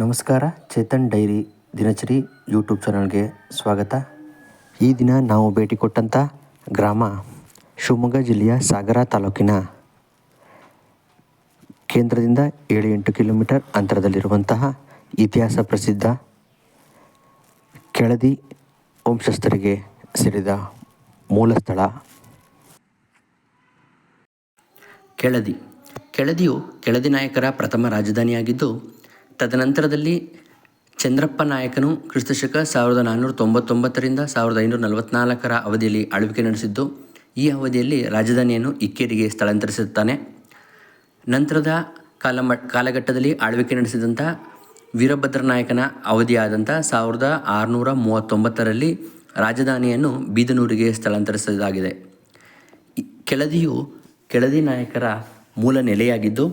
ನಮಸ್ಕಾರ, ಚೇತನ್ ಡೈರಿ ದಿನಚರಿ ಯೂಟ್ಯೂಬ್ ಚಾನಲ್ಗೆ ಸ್ವಾಗತ. ಈ ದಿನ ನಾವು ಭೇಟಿ ಕೊಟ್ಟಂಥ ಗ್ರಾಮ ಶಿವಮೊಗ್ಗ ಜಿಲ್ಲೆಯ ಸಾಗರ ತಾಲೂಕಿನ ಕೇಂದ್ರದಿಂದ ಏಳು ಎಂಟು ಕಿಲೋಮೀಟರ್ ಅಂತರದಲ್ಲಿರುವಂತಹ ಇತಿಹಾಸ ಪ್ರಸಿದ್ಧ ಕೆಳದಿ ವಂಶಸ್ಥರಿಗೆ ಸೇರಿದ ಮೂಲ ಸ್ಥಳ. ಕೆಳದಿ. ಕೆಳದಿಯು ಕೆಳದಿ ನಾಯಕರ ಪ್ರಥಮ ರಾಜಧಾನಿಯಾಗಿದ್ದು ತದನಂತರದಲ್ಲಿ ಚಂದ್ರಪ್ಪ ನಾಯಕನು ಕ್ರಿಸ್ತಶಕ ಸಾವಿರದ ನಾನ್ನೂರ ತೊಂಬತ್ತೊಂಬತ್ತರಿಂದ ಸಾವಿರದ ಐನೂರ ನಲವತ್ತ್ನಾಲ್ಕರ ಅವಧಿಯಲ್ಲಿ ಆಳ್ವಿಕೆ ನಡೆಸಿದ್ದು, ಈ ಅವಧಿಯಲ್ಲಿ ರಾಜಧಾನಿಯನ್ನು ಇಕ್ಕೇರಿಗೆ ಸ್ಥಳಾಂತರಿಸುತ್ತಾನೆ. ನಂತರದ ಕಾಲಮ, ಕಾಲಘಟ್ಟದಲ್ಲಿ ಆಳ್ವಿಕೆ ನಡೆಸಿದಂಥ ವೀರಭದ್ರ ನಾಯಕನ ಅವಧಿಯಾದಂಥ ಸಾವಿರದ ಆರುನೂರ ಮೂವತ್ತೊಂಬತ್ತರಲ್ಲಿ ರಾಜಧಾನಿಯನ್ನು ಬೀದನೂರಿಗೆ ಸ್ಥಳಾಂತರಿಸಲಾಗಿದೆ ಕೆಳದಿಯು ಕೆಳದಿ ನಾಯಕರ ಮೂಲ ನೆಲೆಯಾಗಿದ್ದು,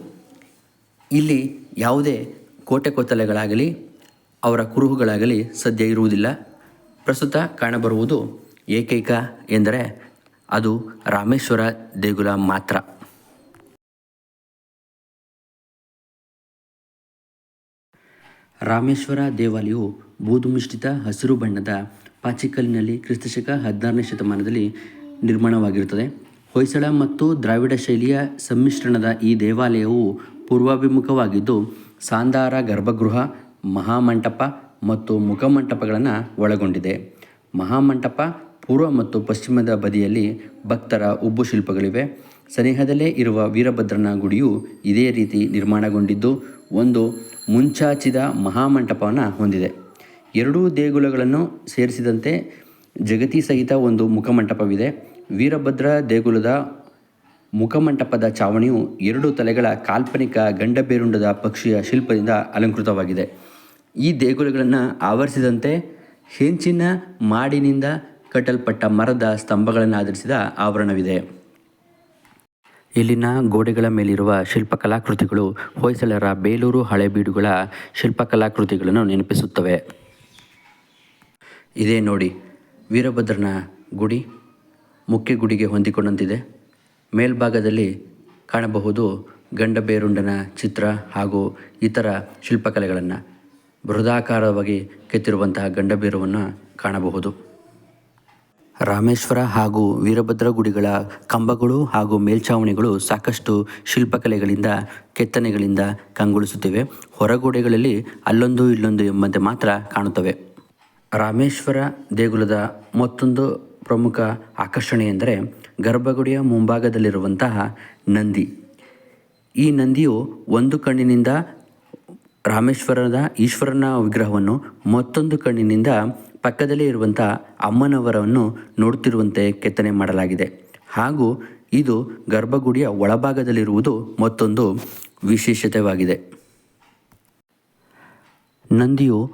ಇಲ್ಲಿ ಯಾವುದೇ ಕೋಟೆ ಕೊತ್ತಲೆಗಳಾಗಲಿ, ಅವರ ಕುರುಹುಗಳಾಗಲಿ ಸದ್ಯ ಇರುವುದಿಲ್ಲ. ಪ್ರಸ್ತುತ ಕಾಣಬರುವುದು ಏಕೈಕ ಎಂದರೆ ಅದು ರಾಮೇಶ್ವರ ದೇಗುಲ ಮಾತ್ರ. ರಾಮೇಶ್ವರ ದೇವಾಲಯವು ಬೂದು ಮಿಶ್ರಿತ ಹಸಿರು ಬಣ್ಣದ ಪಾಚಿಕಲ್ಲಿನಲ್ಲಿ ಕ್ರಿಸ್ತಶಕ ಹದಿನಾರನೇ ಶತಮಾನದಲ್ಲಿ ನಿರ್ಮಾಣವಾಗಿರುತ್ತದೆ. ಹೊಯ್ಸಳ ಮತ್ತು ದ್ರಾವಿಡ ಶೈಲಿಯ ಸಮ್ಮಿಶ್ರಣದ ಈ ದೇವಾಲಯವು ಪೂರ್ವಾಭಿಮುಖವಾಗಿದ್ದು ಸಾಂದಾರ ಗರ್ಭಗೃಹ, ಮಹಾಮಂಟಪ ಮತ್ತು ಮುಖಮಂಟಪಗಳನ್ನು ಒಳಗೊಂಡಿದೆ. ಮಹಾಮಂಟಪ ಪೂರ್ವ ಮತ್ತು ಪಶ್ಚಿಮದ ಬದಿಯಲ್ಲಿ ಭಕ್ತರ ಉಬ್ಬು ಶಿಲ್ಪಗಳಿವೆ. ಸನಿಹದಲ್ಲೇ ಇರುವ ವೀರಭದ್ರನ ಗುಡಿಯು ಇದೇ ರೀತಿ ನಿರ್ಮಾಣಗೊಂಡಿದ್ದು, ಒಂದು ಮುಂಚಾಚಿದ ಮಹಾಮಂಟಪವನ್ನು ಹೊಂದಿದೆ. ಎರಡೂ ದೇಗುಲಗಳನ್ನು ಸೇರಿಸಿದಂತೆ ಜಗತಿ ಸಹಿತ ಒಂದು ಮುಖಮಂಟಪವಿದೆ. ವೀರಭದ್ರ ದೇಗುಲದ ಮುಖಮಂಟಪದ ಚಾವಣಿಯು ಎರಡು ತಲೆಗಳ ಕಾಲ್ಪನಿಕ ಗಂಡಬೇರುಂಡದ ಪಕ್ಷಿಯ ಶಿಲ್ಪದಿಂದ ಅಲಂಕೃತವಾಗಿದೆ. ಈ ದೇಗುಲಗಳನ್ನು ಆವರಿಸಿದಂತೆ ಹೆಂಚಿನ ಮಾಡಿನಿಂದ ಕಟ್ಟಲ್ಪಟ್ಟ ಮರದ ಸ್ತಂಭಗಳನ್ನು ಆಧರಿಸಿದ ಆವರಣವಿದೆ. ಇಲ್ಲಿನ ಗೋಡೆಗಳ ಮೇಲಿರುವ ಶಿಲ್ಪಕಲಾಕೃತಿಗಳು ಹೊಯ್ಸಳರ ಬೇಲೂರು ಹಳೆಬೀಡುಗಳ ಶಿಲ್ಪಕಲಾಕೃತಿಗಳನ್ನು ನೆನಪಿಸುತ್ತವೆ. ಇದೇ ನೋಡಿ, ವೀರಭದ್ರನ ಗುಡಿ ಮುಖ್ಯ ಗುಡಿಗೆ ಹೊಂದಿಕೊಂಡಂತಿದೆ. ಮೇಲ್ಭಾಗದಲ್ಲಿ ಕಾಣಬಹುದು ಗಂಡಬೇರುಂಡನ ಚಿತ್ರ ಹಾಗೂ ಇತರ ಶಿಲ್ಪಕಲೆಗಳನ್ನು ಬೃಹದಾಕಾರವಾಗಿ ಕೆತ್ತಿರುವಂತಹ ಗಂಡಬೇರುವನ್ನು ಕಾಣಬಹುದು. ರಾಮೇಶ್ವರ ಹಾಗೂ ವೀರಭದ್ರ ಗುಡಿಗಳ ಕಂಬಗಳು ಹಾಗೂ ಮೇಲ್ಛಾವಣಿಗಳು ಸಾಕಷ್ಟು ಶಿಲ್ಪಕಲೆಗಳಿಂದ, ಕೆತ್ತನೆಗಳಿಂದ ಕಂಗೊಳಿಸುತ್ತಿವೆ. ಹೊರಗೋಡೆಗಳಲ್ಲಿ ಅಲ್ಲೊಂದು ಇಲ್ಲೊಂದು ಎಂಬಂತೆ ಮಾತ್ರ ಕಾಣುತ್ತವೆ. ರಾಮೇಶ್ವರ ದೇಗುಲದ ಮತ್ತೊಂದು ಪ್ರಮುಖ ಆಕರ್ಷಣೆ ಎಂದರೆ ಗರ್ಭಗುಡಿಯ ಮುಂಭಾಗದಲ್ಲಿರುವಂತಹ ನಂದಿ. ಈ ನಂದಿಯು ಒಂದು ಕಣ್ಣಿನಿಂದ ರಾಮೇಶ್ವರದ ಈಶ್ವರನ ವಿಗ್ರಹವನ್ನು ಮತ್ತೊಂದು ಕಣ್ಣಿನಿಂದ ಪಕ್ಕದಲ್ಲೇ ಇರುವಂಥ ಅಮ್ಮನವರನ್ನು ನೋಡುತ್ತಿರುವಂತೆ ಕೆತ್ತನೆ ಮಾಡಲಾಗಿದೆ. ಹಾಗೂ ಇದು ಗರ್ಭಗುಡಿಯ ಒಳಭಾಗದಲ್ಲಿರುವುದು ಮತ್ತೊಂದು ವಿಶೇಷತೆವಾಗಿದೆ. ನಂದಿಯು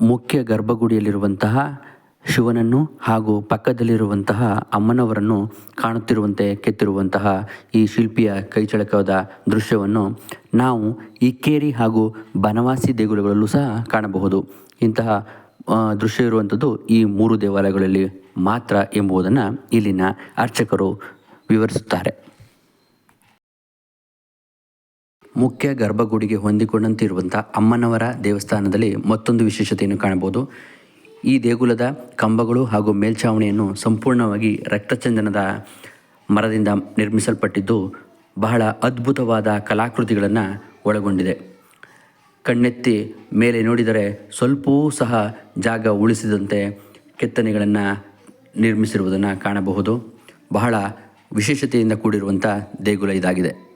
ಮುಖ್ಯ ಗರ್ಭಗುಡಿಯಲ್ಲಿರುವಂತಹ ಶಿವನನ್ನು ಹಾಗೂ ಪಕ್ಕದಲ್ಲಿರುವಂತಹ ಅಮ್ಮನವರನ್ನು ಕಾಣುತ್ತಿರುವಂತೆ ಕೆತ್ತಿರುವಂತಹ ಈ ಶಿಲ್ಪಿಯ ಕೈಚಳಕದ ದೃಶ್ಯವನ್ನು ನಾವು ಇಕ್ಕೇರಿ ಹಾಗೂ ಬನವಾಸಿ ದೇಗುಲಗಳಲ್ಲೂ ಸಹ ಕಾಣಬಹುದು. ಇಂತಹ ದೃಶ್ಯ ಇರುವಂಥದ್ದು ಈ ಮೂರು ದೇವಾಲಯಗಳಲ್ಲಿ ಮಾತ್ರ ಎಂಬುದನ್ನು ಇಲ್ಲಿನ ಅರ್ಚಕರು ವಿವರಿಸುತ್ತಾರೆ. ಮುಖ್ಯ ಗರ್ಭಗುಡಿಗೆ ಹೊಂದಿಕೊಂಡಂತಿರುವಂಥ ಅಮ್ಮನವರ ದೇವಸ್ಥಾನದಲ್ಲಿ ಮತ್ತೊಂದು ವಿಶೇಷತೆಯನ್ನು ಕಾಣಬಹುದು. ಈ ದೇಗುಲದ ಕಂಬಗಳು ಹಾಗೂ ಮೇಲ್ಛಾವಣಿಯನ್ನು ಸಂಪೂರ್ಣವಾಗಿ ರಕ್ತಚಂದನದ ಮರದಿಂದ ನಿರ್ಮಿಸಲ್ಪಟ್ಟಿದ್ದು ಬಹಳ ಅದ್ಭುತವಾದ ಕಲಾಕೃತಿಗಳನ್ನು ಒಳಗೊಂಡಿದೆ. ಕಣ್ಣೆತ್ತಿ ಮೇಲೆ ನೋಡಿದರೆ ಸ್ವಲ್ಪವೂ ಸಹ ಜಾಗ ಉಳಿಸಿದಂತೆ ಕೆತ್ತನೆಗಳನ್ನು ನಿರ್ಮಿಸಿರುವುದನ್ನು ಕಾಣಬಹುದು. ಬಹಳ ವಿಶೇಷತೆಯಿಂದ ಕೂಡಿರುವಂಥ ದೇಗುಲ ಇದಾಗಿದೆ.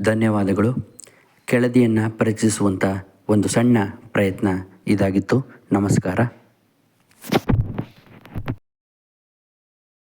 ಧನ್ಯವಾದಗಳು. ಕೆಳದಿಯನ್ನು ಪರಿಚಯಿಸುವಂಥ ಒಂದು ಸಣ್ಣ ಪ್ರಯತ್ನ ಇದಾಗಿತ್ತು. ನಮಸ್ಕಾರ.